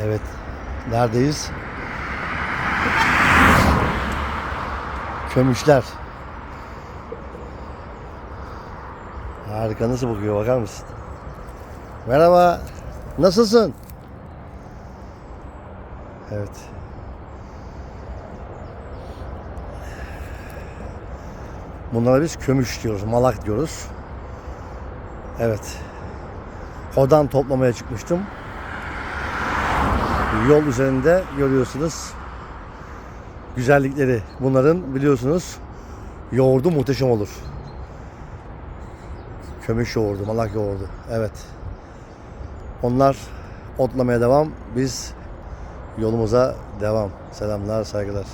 Evet. Neredeyiz? Kömüşler. Harika nasıl bakıyor bakar mısın? Merhaba. Nasılsın? Evet. Bunlara biz kömüş diyoruz, malak diyoruz. Evet. Hodan toplamaya çıkmıştım. Yol üzerinde görüyorsunuz güzellikleri. Bunların biliyorsunuz yoğurdu muhteşem olur. Kömüş yoğurdu, malak yoğurdu. Evet. Onlar otlamaya devam. Biz yolumuza devam. Selamlar, saygılar.